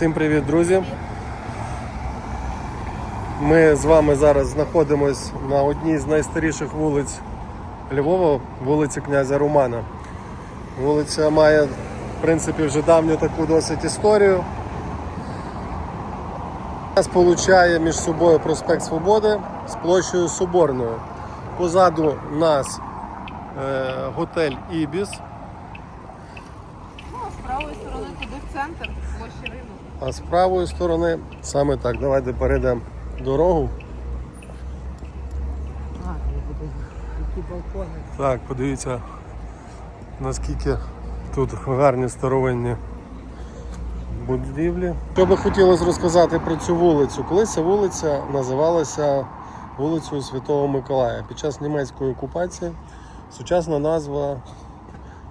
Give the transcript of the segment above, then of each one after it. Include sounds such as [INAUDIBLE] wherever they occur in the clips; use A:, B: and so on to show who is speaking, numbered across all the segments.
A: Всім привіт, друзі! Ми з вами зараз знаходимось на одній з найстаріших вулиць Львова, вулиці князя Романа. Вулиця має, в принципі, вже давню таку досить історію. Вона сполучає між собою проспект Свободи з площею Соборною. Позаду нас е, готель Ібіс.
B: Ну, а з правої сторони туди в центр.
A: А з правої сторони саме так. Давайте перейдемо дорогу.
B: А, які балкони.
A: Так, подивіться, наскільки тут гарні старовинні будівлі. Що би хотілося розказати про цю вулицю? Колись ця вулиця називалася вулицею Святого Миколая. Під час німецької окупації сучасна назва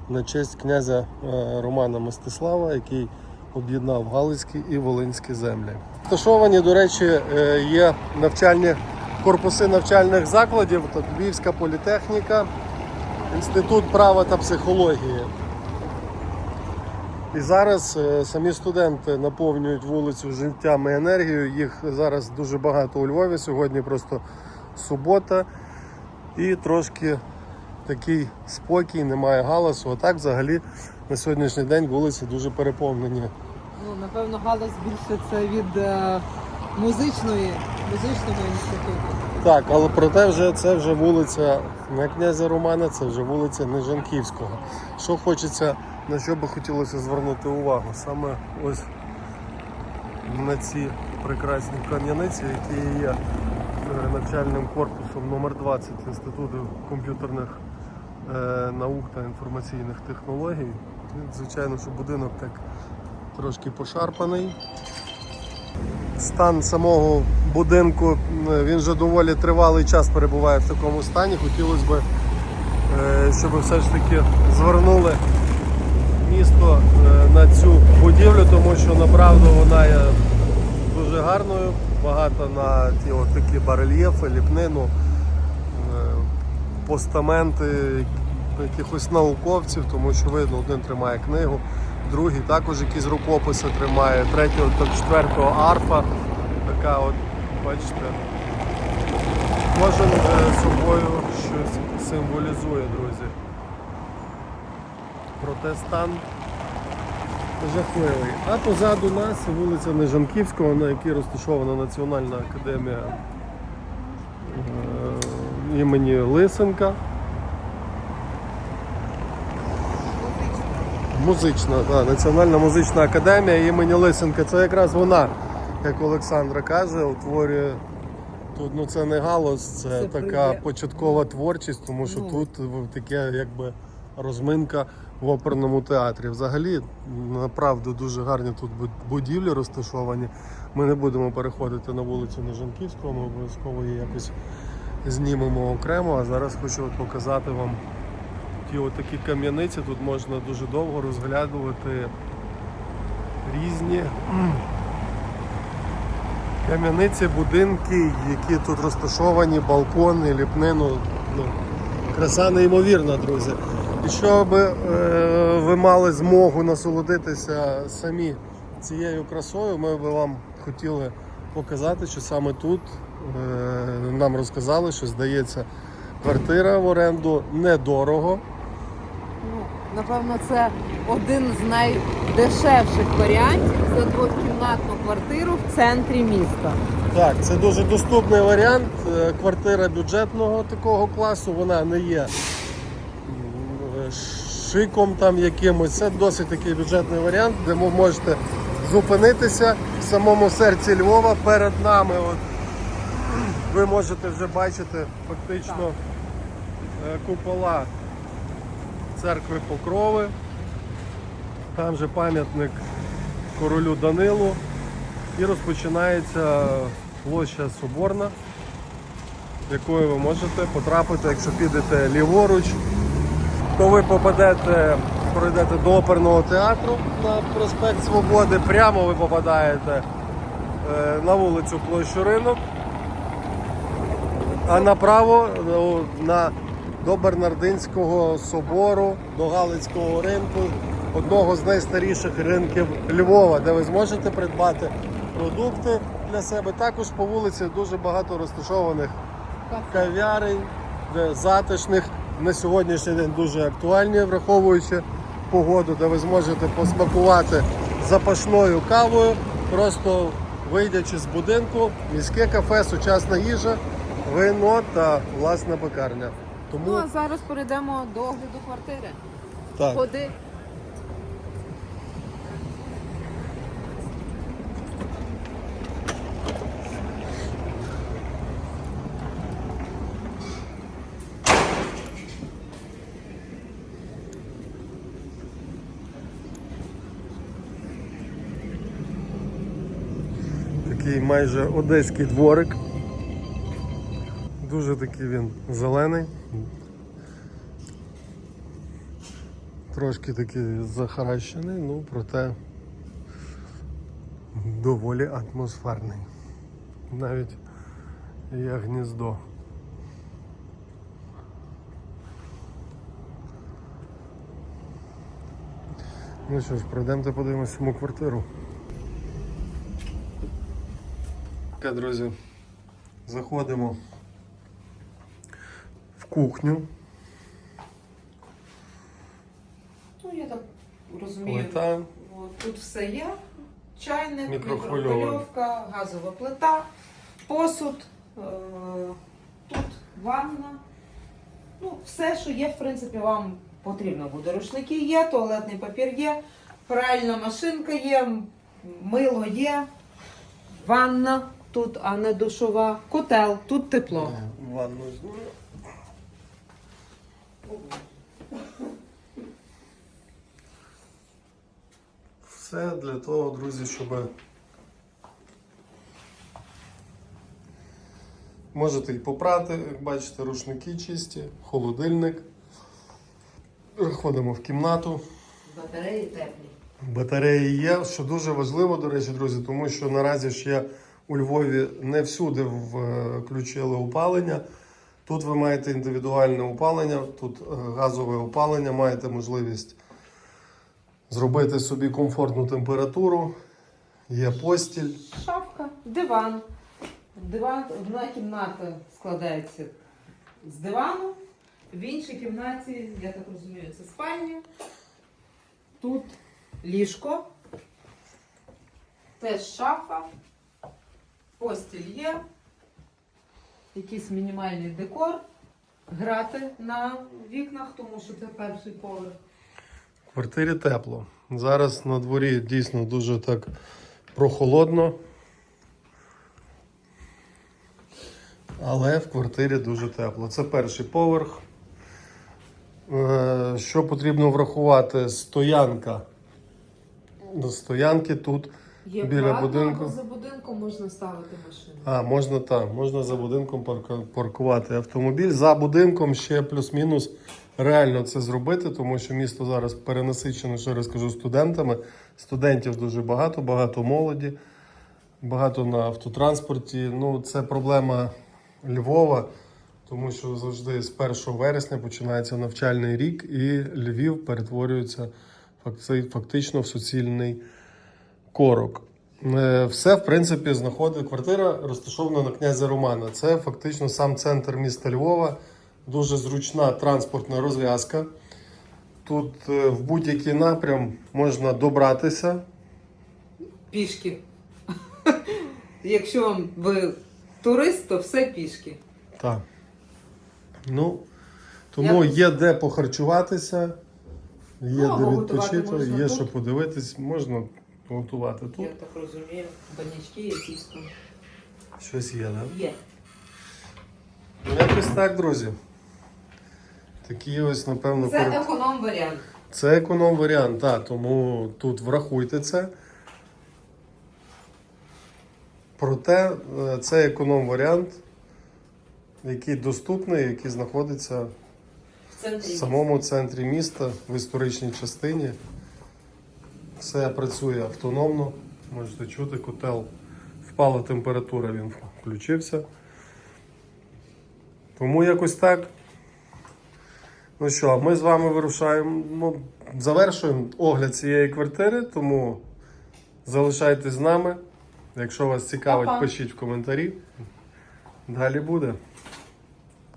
A: на честь князя е, Романа Мстислава, який об'єднав Галицькі і Волинські землі. Розташовані, до речі, е, є навчальні корпуси навчальних закладів, Львівська політехніка, Інститут права та психології. І зараз е, самі студенти наповнюють вулицю життям і енергією. Їх зараз дуже багато у Львові. Сьогодні просто субота і трошки такий спокій, немає галасу. А так взагалі на сьогоднішній день вулиці дуже переповнені.
B: Ну, напевно, галас більше це від е, музичної, музичного інституту.
A: Так, але проте вже це вже вулиця не князя Романа, це вже вулиця Нежанківського. Що хочеться, на що би хотілося звернути увагу? Саме ось на ці прекрасні кам'яниці, які є навчальним корпусом номер 20 Інституту комп'ютерних е, наук та інформаційних технологій. Звичайно, що будинок так трошки пошарпаний. Стан самого будинку він вже доволі тривалий час перебуває в такому стані. Хотілося б, е, щоб все ж таки звернули місто е, на цю будівлю, тому що направду вона є дуже гарною. Багато на ті такі барельєфи, ліпнину, е, постаменти якихось науковців, тому що видно, один тримає книгу, другий також якісь рукописи тримає, третього та четвертого арфа. Така от, бачите, кожен е, собою щось символізує, друзі. Проте стан жахливий. А позаду нас вулиця Нежанківського, на якій розташована Національна академія е, імені Лисенка. Музична, да, Національна музична академія імені Лисенка. Це якраз вона, як Олександра каже, утворює тут ну це не галузь, це,
B: Це
A: така
B: прийде.
A: початкова творчість, тому що
B: Ну.
A: тут таке якби розминка в оперному театрі. Взагалі, направду дуже гарні тут будівлі розташовані. Ми не будемо переходити на вулицю Нежанківського, ми обов'язково її якось знімемо окремо. А зараз хочу показати вам ті отакі кам'яниці. Тут можна дуже довго розглядувати різні [CLEARS THROAT] кам'яниці, будинки, які тут розташовані, балкони, ліпнину. Ну, краса неймовірна, друзі. І щоб е, ви мали змогу насолодитися самі цією красою, ми би вам хотіли показати, що саме тут е, нам розказали, що здається квартира в оренду недорого.
B: Напевно, це один з найдешевших варіантів за двокімнатну квартиру в центрі міста.
A: Так, це дуже доступний варіант. Е, Квартира бюджетного такого класу, вона не є е, шиком там якимось. Це досить такий бюджетний варіант, де ви можете зупинитися в самому серці Львова перед нами. От, ви можете вже бачити фактично е, купола церкви Покрови. Там же пам'ятник королю Данилу. І розпочинається площа Соборна, якою ви можете потрапити, якщо підете ліворуч, то ви попадете, пройдете до оперного театру на проспект Свободи, прямо ви попадаєте е, на вулицю Площу Ринок, а направо ну, на, до Бернардинського собору, до Галицького ринку, одного з найстаріших ринків Львова, де ви зможете придбати продукти для себе. Також по вулиці дуже багато розташованих кав'ярень, затишних на сьогоднішній день дуже актуальні, враховуючи погоду, де ви зможете посмакувати запашною кавою, просто вийдячи з будинку, міське кафе, сучасна їжа, вино та власна пекарня.
B: Ну
A: Тому
B: а зараз перейдемо до огляду квартири.
A: так.
B: Ходи.
A: Такий майже одеський дворик. Дуже такий він зелений. Трошки такий захаращений, ну проте доволі атмосферний. Навіть є гніздо. Ну що ж, пройдемте подивимось саму квартиру. Так, друзі, заходимо в кухню.
B: Ну, я так розумію.
A: Плита.
B: От, тут все є. Чайник,
A: Мікрохвильова.
B: мікрохвильовка, газова плита, посуд, е- тут ванна. Ну, все, що є, в принципі, вам потрібно буде. Рушники є, туалетний папір є, пральна машинка є, мило є, ванна тут, а не душова, котел, тут тепло.
A: Ванну зніму. Все для того, друзі, щоб можете і попрати, як бачите, рушники чисті, холодильник. Заходимо в кімнату.
B: Батареї теплі.
A: Батареї є, що дуже важливо, до речі, друзі, тому що наразі ще у Львові не всюди включили опалення. Тут ви маєте індивідуальне опалення, тут е, газове опалення, маєте можливість зробити собі комфортну температуру, є постіль.
B: Шафка, диван. Диван, одна кімната складається з дивану. В іншій кімнаті, я так розумію, це спальня. Тут ліжко. Теж шафа. Постіль є. Якийсь мінімальний декор. Грати на вікнах, тому що це перший поверх.
A: В квартирі тепло. Зараз на дворі дійсно дуже так прохолодно. Але в квартирі дуже тепло. Це перший поверх. Е, Що потрібно врахувати? Стоянка. До стоянки тут.
B: Є
A: Біля будинку.
B: або за будинком можна ставити машину.
A: А, можна так, можна за будинком паркувати автомобіль. За будинком ще плюс-мінус реально це зробити, тому що місто зараз перенасичено, ще раз кажу, студентами. Студентів дуже багато, багато молоді, багато на автотранспорті. Ну, це проблема Львова, тому що завжди з 1 вересня починається навчальний рік, і Львів перетворюється фактично в суцільний корок. Е, Все, в принципі, знаходить квартира розташована на князя Романа. Це фактично сам центр міста Львова, дуже зручна транспортна розв'язка. Тут е, в будь-який напрям можна добратися.
B: Пішки. [LAUGHS] Якщо вам ви турист, то все пішки.
A: Так. Ну, тому
B: Я-
A: є де похарчуватися, є
B: Ну,
A: де відпочити, є
B: тут.
A: що подивитись, можна готувати тут.
B: Я так розумію, банячки якісь там
A: Щось є, так?
B: є.
A: Ну, якось так, друзі. Такі ось, напевно,
B: Це
A: корот-
B: економ варіант.
A: Це економ варіант, так, тому тут врахуйте це. Проте е, це економ варіант, який доступний, який знаходиться
B: В центрі.
A: в самому центрі міста, в історичній частині. Все працює автономно. Можете чути, котел впала температура, він включився. Тому якось так. Ну що, ми з вами вирушаємо, ну, завершуємо огляд цієї квартири, тому залишайтесь з нами. Якщо вас цікавить,
B: Па-па.
A: пишіть в коментарі. Далі буде.